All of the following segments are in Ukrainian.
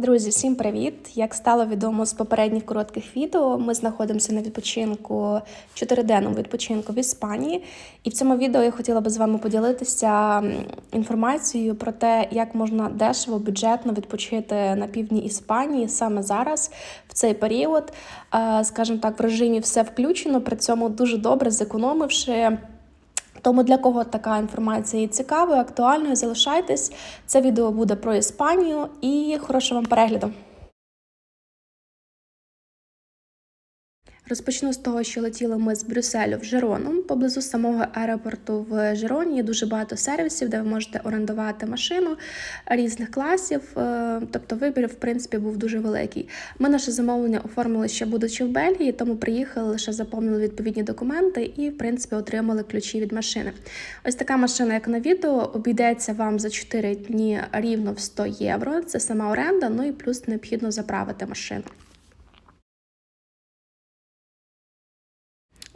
Друзі, всім привіт! Як стало відомо з попередніх коротких відео, ми знаходимося на відпочинку, чотириденному відпочинку в Іспанії. І в цьому відео я хотіла би з вами поділитися інформацією про те, як можна дешево, бюджетно відпочити на півдні Іспанії саме зараз, в цей період. Е, Скажімо так, в режимі все включено, при цьому дуже добре зекономивши. Тому для кого така інформація є цікавою, актуальною, залишайтесь. Це відео буде про Іспанію і хорошого вам перегляду. Розпочну з того, що летіли ми з Брюсселю в Жерону. Поблизу самого аеропорту в Жероні є дуже багато сервісів, де ви можете орендувати машину різних класів. е, Тобто вибір, в принципі, був дуже великий. Ми наше замовлення оформили ще будучи в Бельгії, тому приїхали лише заповнили відповідні документи і, в принципі, отримали ключі від машини. Ось така машина, як на відео, обійдеться вам за 4 дні рівно в 100 євро. Це сама оренда, ну і плюс необхідно заправити машину.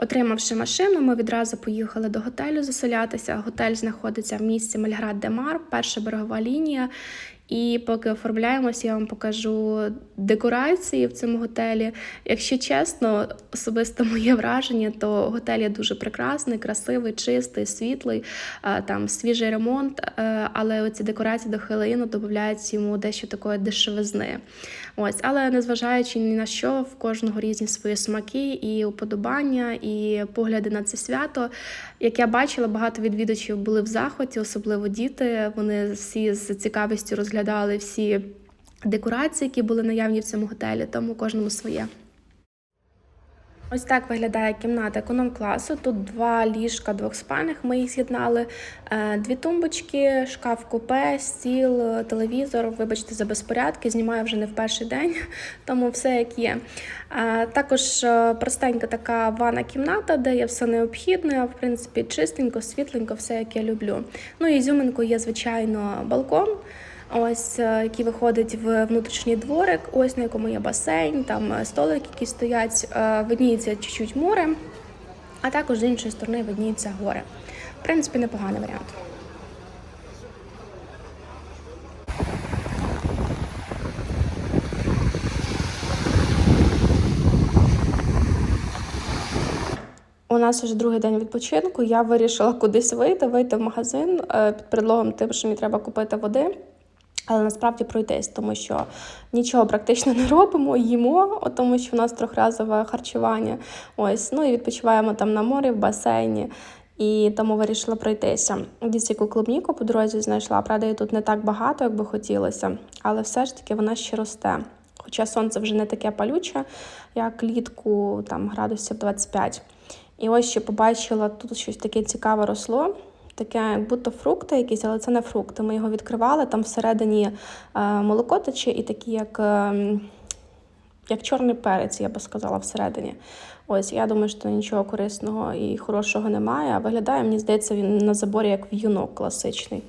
Отримавши машину, ми відразу поїхали до готелю заселятися. Готель знаходиться в місті Мельград де Мар, перша берегова лінія. І поки оформляємося, я вам покажу декорації в цьому готелі. Якщо чесно, особисто моє враження, то готель є дуже прекрасний, красивий, чистий, світлий, там свіжий ремонт. е, Але оці декорації до Хелеїну додають йому дещо такої дешевизни. Ось, але незважаючи ні на що, в кожного різні свої смаки і уподобання, і погляди на це свято. Як я бачила, багато відвідувачів були в захваті, особливо діти. Вони всі з цікавістю розглядали всі декорації, які були наявні в цьому готелі, тому кожному своє. Ось так виглядає кімната економ-класу. Тут два ліжка двохспальних, ми їх з'єднали, е, дві тумбочки, шкаф купе, стіл, телевізор. Вибачте за безпорядки, знімаю вже не в перший день, тому все як є. Е, Також е, простенька така ванна кімната, де є все необхідне, в принципі, чистенько, світленько, все як я люблю. Ну і зюминкою є, звичайно, балкон. Ось е, який виходить в внутрішній дворик, ось на якому є басейн, там е, столики, які стоять, е, видніється чуть-чуть море, а також з іншої сторони видніються гори. В принципі, непоганий варіант. У нас вже другий день відпочинку. Я вирішила кудись вийти, вийти в магазин під предлогом тим, що мені треба купити води. Але насправді пройтись, тому що нічого практично не робимо, їмо, тому що в нас трьохразове харчування. Ось, ну і відпочиваємо там на морі, в басейні. І тому вирішила пройтися. Десь яку клубніку по дорозі знайшла. Правда, її тут не так багато, як би хотілося, але все ж таки вона ще росте. Хоча сонце вже не таке палюче, як літку, там градусів 25. І ось ще побачила тут щось таке цікаве росло. Таке, будто фрукти якісь, але це не фрукти. Ми його відкривали, там всередині е, молоко тече і такі, як, е, як чорний перець, я би сказала, всередині. Ось, я думаю, що нічого корисного і хорошого немає. Виглядає, мені здається, він на заборі як в'юнок класичний.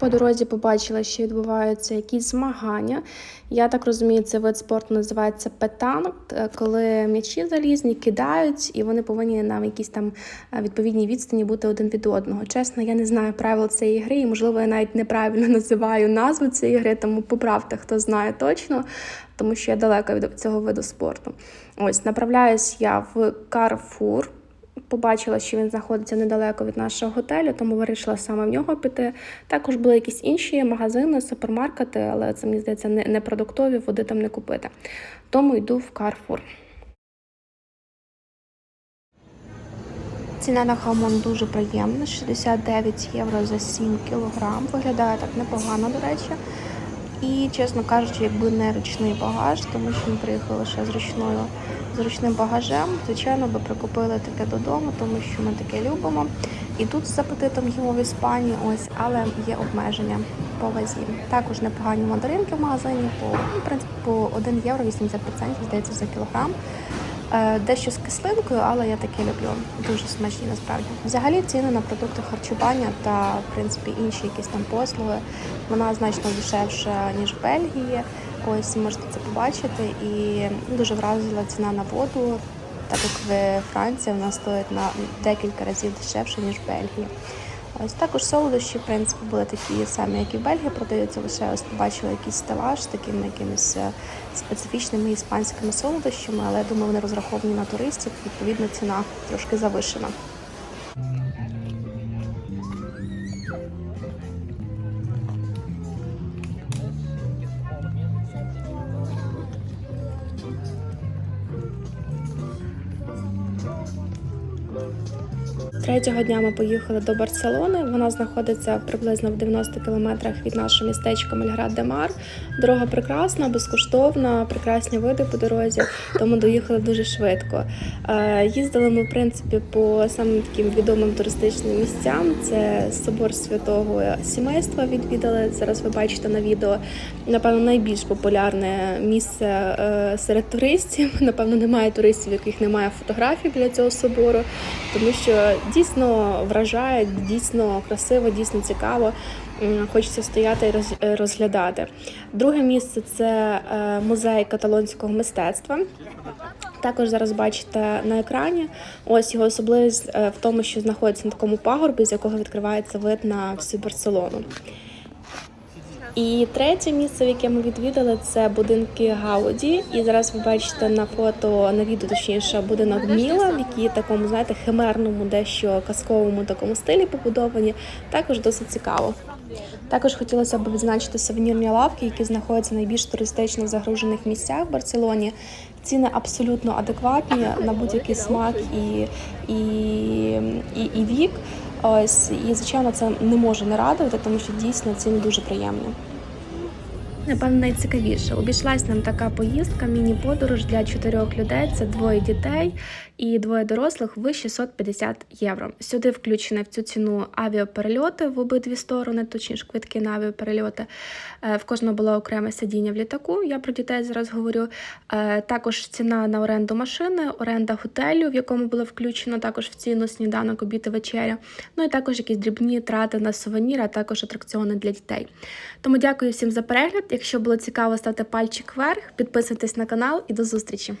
По дорозі побачила, що відбуваються якісь змагання. Я так розумію, цей вид спорту називається петанк, е, коли м'ячі залізні кидають, і вони повинні на якійсь там е, відповідній відстані бути один від одного. Чесно, я не знаю правил цієї гри, і можливо я навіть неправильно називаю назву цієї гри, тому поправте, хто знає точно, тому що я далека від цього виду спорту. Ось направляюсь я в Карфур. Побачила, що він знаходиться недалеко від нашого готелю, тому вирішила саме в нього піти. Також були якісь інші магазини, супермаркети, але це мені здається не, не продуктові, води там не купити. Тому йду в Carrefour. Ціна на хамон дуже приємна, 69 євро за 7 кілограм. Виглядає так непогано, до речі. І, чесно кажучи, якби не ручний багаж, тому що ми приїхали лише з ручною з ручним багажем, звичайно, би прикупили таке додому, тому що ми таке любимо. І тут з апетитом їмо в Іспанії, ось, але є обмеження по вазі. Також непогані мандаринки в магазині по, ну, в принципі, по 1 євро 80 центів, здається, за кілограм. Е, Дещо з кислинкою, але я таке люблю. Дуже смачні насправді. Взагалі ціни на продукти харчування та в принципі інші якісь там послуги. Вона значно дешевша ніж в Бельгії. Ось можете це побачити. І дуже вразила ціна на воду. так як в Франції вона стоїть на декілька разів дешевше, ніж в Бельгії. Ось також солодощі, в принципі, були такі самі, як і в Бельгії продаються. Лише ось побачила якийсь стелаж з такими якимись е, специфічними іспанськими солодощами, але я думаю, вони розраховані на туристів. Відповідно, ціна трошки завишена. Третього дня ми поїхали до Барселони. Вона знаходиться приблизно в 90 кілометрах від нашого містечка Мельград де Мар. Дорога прекрасна, безкоштовна, прекрасні види по дорозі, тому доїхали дуже швидко. Е, Їздили ми, в принципі, по самим таким відомим туристичним місцям. Це собор святого сімейства відвідали. Зараз ви бачите на відео. Напевно, найбільш популярне місце е, серед туристів. Напевно, немає туристів, яких немає фотографій біля цього собору, тому що дійсно вражає, дійсно красиво, дійсно цікаво. Хочеться стояти і розглядати. Друге місце це е, музей каталонського мистецтва. Також зараз бачите на екрані. Ось його особливість е, в тому, що знаходиться на такому пагорбі, з якого відкривається вид на всю Барселону. І третє місце, в яке ми відвідали, це будинки Гауді. І зараз ви бачите на фото, на відео точніше, будинок Міла, в якій такому, знаєте, химерному, дещо казковому такому стилі побудовані. Також досить цікаво. Також хотілося б відзначити сувенірні лавки, які знаходяться в найбільш туристично загружених місцях в Барселоні. Ціни абсолютно адекватні на будь-який смак і, і, і, і вік. Ось і звичайно це не може не радувати, тому що дійсно це не дуже приємні. Напевно, найцікавіше. Обійшлась нам така поїздка, міні-подорож для чотирьох людей. Це двоє дітей і двоє дорослих в 650 євро. Сюди включені в цю ціну авіаперельоти в обидві сторони, точніше квитки на авіаперельоти. Е, В кожного було окреме сидіння в літаку. Я про дітей зараз говорю. Е, Також ціна на оренду машини, оренда готелю, в якому було включено також в ціну сніданок, обід і вечеря. Ну і також якісь дрібні трати на сувеніри, а також атракціони для дітей. Тому дякую всім за перегляд. Якщо було цікаво, ставте пальчик вверх, підписуйтесь на канал і до зустрічі.